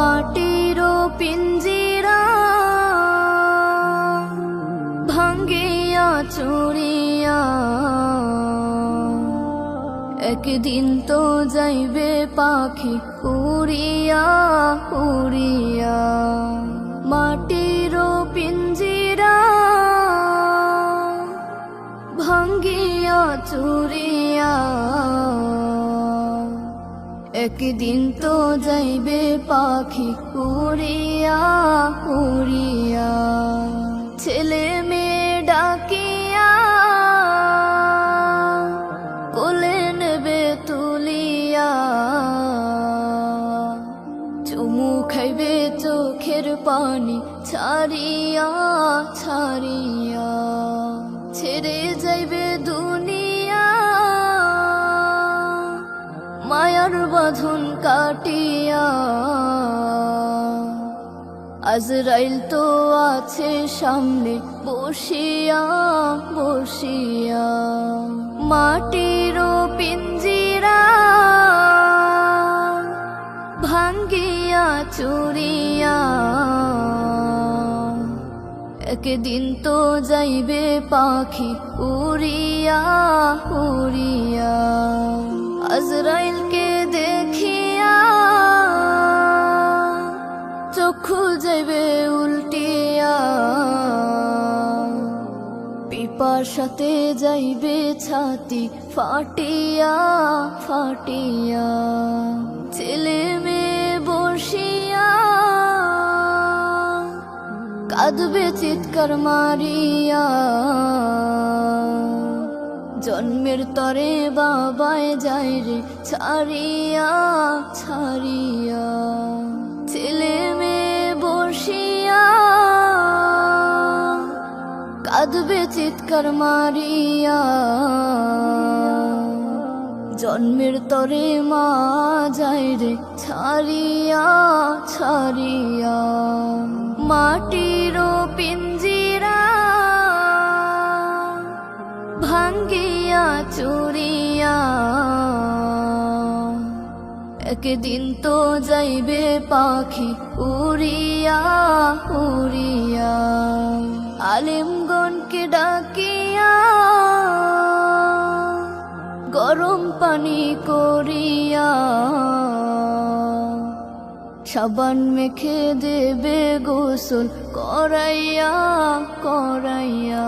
মাটির পিঞ্জিরা ভাঙ্গিয়া চুরিয়া। একদিন তো যাইবে পাখি উড়িয়া উড়িয়া মাটির পিঞ্জিরা ভাঙ্গিয়া চুরিয়া। একদিন তো যাইবে পাখি উড়িয়া উড়িয়া ছেলে মেয়ে ডাকিয়া, কোলে নেবে তুলিয়া। চুমু খাইবে চোখের পানি ছাড়িয়া ছাড়িয়া। ছেড়ে যাইবে দুনিয়া মায়ার বাঁধন কাটিয়া। আজরাইল তো আছে সামনে, বসিয়া বসিয়া। মাটির পিঞ্জিরা ভাঙ্গিয়া চুরিয়া। একদিন তো যাইবে পাখি উড়িয়া উড়িয়া। আজরাইলকে যাইবে উল্টিয়া পিপার সাথে যাইবে ছাতি, ফাটিয়া ফাটিয়া। ছেলে মেয়ে বসিয়া কাঁদবে, চিৎকার মারিয়া। জন্মের তরে বাবায় যায় রে, ছাড়িয়া ছাড়িয়া। কাঁদবে চিৎকার মারিয়া। জন্মের তরে মা যায় রে ছাড়িয়া ছাড়িয়া। মাটির পিঞ্জিরা ভাঙ্গিয়া চুরিয়া। একদিন তো যাইবে পাখি উড়িয়া উড়িয়া। আলিমগণকে গরম পানি করিয়া সাবান মেখে দেবে গোসল করাইয়া করাইয়া।